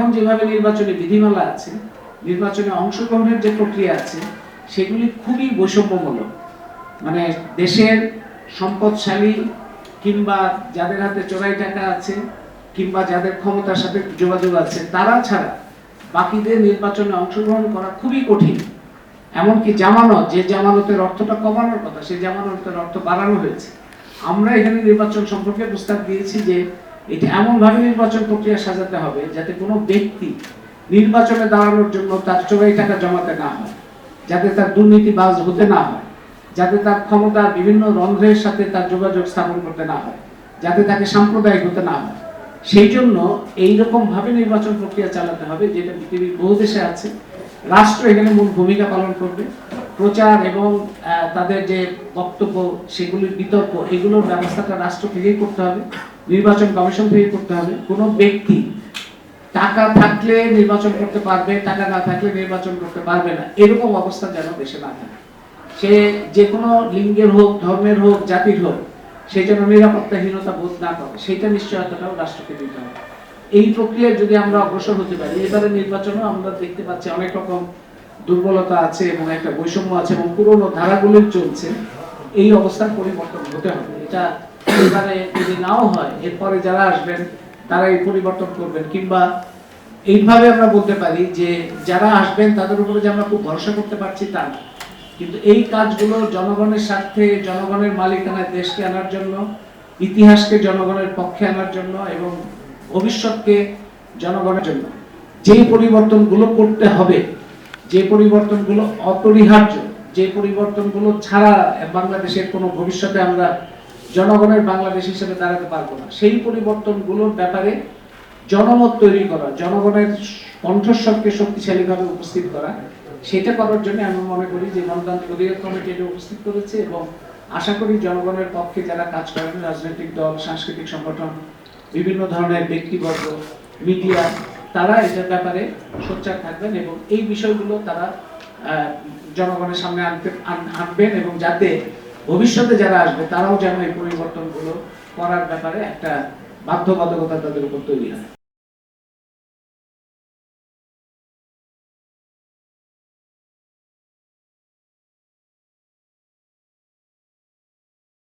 এখন যেভাবে নির্বাচনে বিধিমালা আছে, নির্বাচনে অংশগ্রহণের যে প্রক্রিয়া আছে, সেগুলি খুবই বৈষম্যমূলক। মানে দেশের সম্পদশালী কিংবা যাদের হাতে চোরাই টাকা আছে কিংবা যাদের ক্ষমতার সাথে যোগাযোগ আছে, তারা ছাড়া বাকিদের নির্বাচনে অংশগ্রহণ করা খুবই কঠিন। এমনকি জামানত, যে জামানতের অর্থটা কমানোর কথা, সেই জামানতের অর্থ বাড়ানো হয়েছে। আমরা এখানে নির্বাচন সম্পর্কে প্রস্তাব দিয়েছি যে এটা এমনভাবে নির্বাচন প্রক্রিয়া সাজাতে হবে যাতে কোনো ব্যক্তি নির্বাচনে দাঁড়ানোর জন্য তার চোরাই টাকা জমাতে না হয়, যাতে তার দুর্নীতিবাজ হতে না হয়, যাতে তার ক্ষমতা বিভিন্ন রন্ধ্রের সাথে তার যোগাযোগ স্থাপন করতে না হয়, যাতে তাকে সাম্প্রদায়িক হতে না হয়। সেই জন্য এইরকম ভাবে নির্বাচন প্রক্রিয়া চালাতে হবে যেটা পৃথিবীর বহু দেশে আছে। রাষ্ট্র এখানে মূল ভূমিকা পালন করবে। প্রচার এবং তাদের যে বক্তব্য, সেগুলির বিতর্ক, এগুলোর ব্যবস্থাটা রাষ্ট্র থেকেই করতে হবে। নির্বাচন কমিশন থেকে করতে হবে। কোনো ব্যক্তি টাকা থাকলে নির্বাচন করতে পারবে, টাকা না থাকলে নির্বাচন করতে পারবে না। এরকম অবস্থা যেন দেশে না থাকে। সে যে কোনো লিঙ্গের হোক, ধর্মের হোক, জাতির হোক, সে যেন নিরাপত্তাহীনতা বোধ না করে, সেইটা নিশ্চয়তাটাও রাষ্ট্রকে দিতে হবে। এই প্রক্রিয়ায় যদি আমরা অগ্রসর হতে পারি, এবারে নির্বাচনেও আমরা দেখতে পাচ্ছি অনেক রকম দুর্বলতা আছে এবং একটা বৈষম্য আছে এবং পুরনো ধারাগুলো চলছে। এই অবস্থার পরিবর্তন হতে হবে। এটা এবারে যদি নাও হয়, এরপরে যারা আসবেন তারা এই পরিবর্তন করবেন কিংবা এইভাবে আমরা বলতে পারি যে, যারা আসবেন, তাদের উপরে যে আমরা খুব ভরসা করতে পারছি, তা না। কিন্তু এই কাজগুলো জনগণের স্বার্থে, জনগণের মালিকানায় দেশকে আনার জন্য, ইতিহাসকে জনগণের পক্ষে আনার জন্য, এবং ভবিষ্যৎকে জনগণের জন্য যেই পরিবর্তনগুলো করতে হবে, যে পরিবর্তনগুলো অপরিহার্য, যে পরিবর্তনগুলো ছাড়া বাংলাদেশের কোনো ভবিষ্যতে আমরা জনগণের বাংলাদেশ হিসেবে দাঁড়াতে পারব না। সেই পরিবর্তনগুলোর ব্যাপারে জনমত তৈরি করা, জনগণের কণ্ঠস্বরকে শক্তিশালীভাবে উপস্থিত করা, সেটা করার জন্য আমি মনে করি যে গণতান্ত্রিক অধিকার কমিটি এটা উপস্থিত করেছে এবং আশা করি জনগণের পক্ষে যারা কাজ করেন, রাজনৈতিক দল, সাংস্কৃতিক সংগঠন, বিভিন্ন ধরনের ব্যক্তিবর্গ, মিডিয়া, তারা এটার ব্যাপারে সোচ্চার থাকবেন এবং এই বিষয়গুলো তারা জনগণের সামনে আনতে, আন- আনবেন এবং যাতে ভবিষ্যতে যারা আসবে, তারাও যেন এই পরিবর্তনগুলো করার ব্যাপারে একটা বাধ্যবাধকতা তাদের উপর তৈরি হয়।